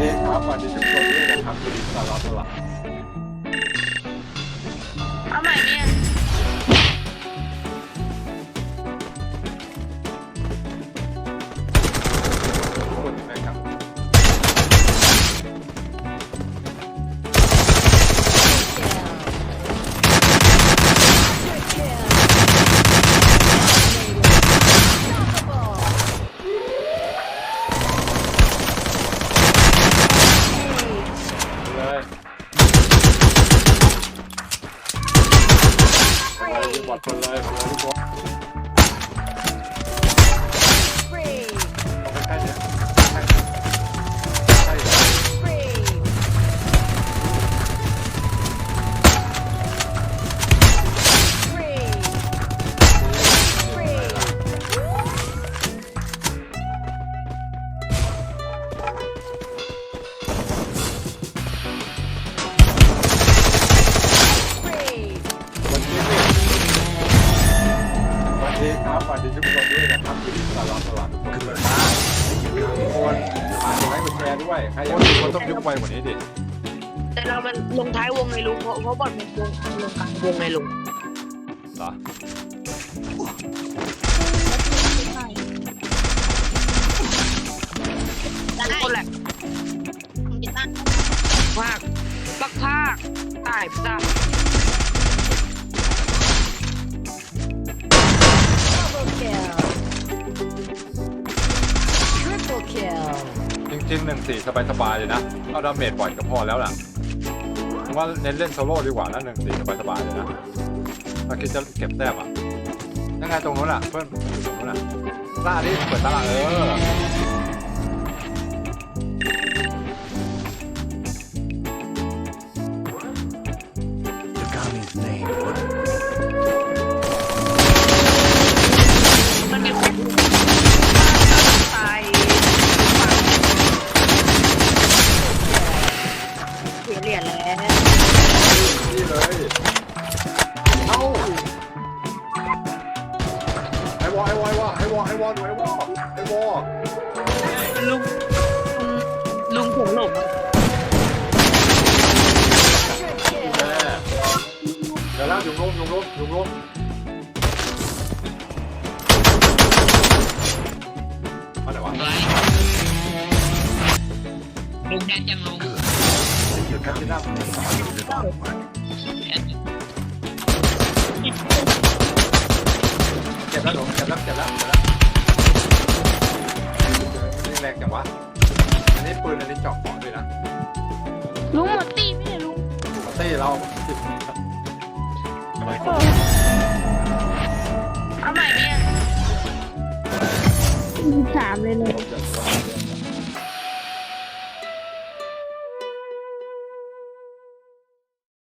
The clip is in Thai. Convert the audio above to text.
ดีครับสวัสดีทุกคนด้วย เอา วันนี้ครับสวัสดีทุกคนด้วยนะครับสวัสดีตลอดตลอดทุกคนเลยนะทุกคนฝากกดไลค์กดแชร์ด้วยใครอยากดูคนต้องยุบไวกว่านี้ดิแต่เรามันลงท้ายวงไงลุงเพราะเพราะบอลเป็นวงลงกลางวงไงลุงเหรอคนแหละภาคปักภาคตายจ้า จริงๆหนึ่งสี่สบายๆเลยนะเอาดาเมจปล่อยก็พอแล้วล่ะผมว่าเน้นเล่นโซโล่ดีกว่านะหนึ่งสี่สบายๆเลยนะถ้าคิดจะเก็บแต้มอะยังไงตรงนู้นอะเพื่อนตรงนู้นอะล่าดิเปิดตลาดเออ ไอวอไอวอไอวอไอวอไอวอดูไอวอไอวอลุงลุงผมหลบแม่เดี๋ยวแล้วอยู่ร่มอยู่ร่มอยู่ร่มมาไหนวะลุงแดนยังลุงแคปที่หน้าเก็ แล้วหลงเจ็บแล้วเจ็บแล้วเจ็บแล้วยิงแรงจังวะอันนี้ปืนอันนี้เจาะของด้วยนะลุงหมดตีไม่ได้ลุงเต้เราสิบเอาใหม่เนี่ยสามเลยเลย ผมจะ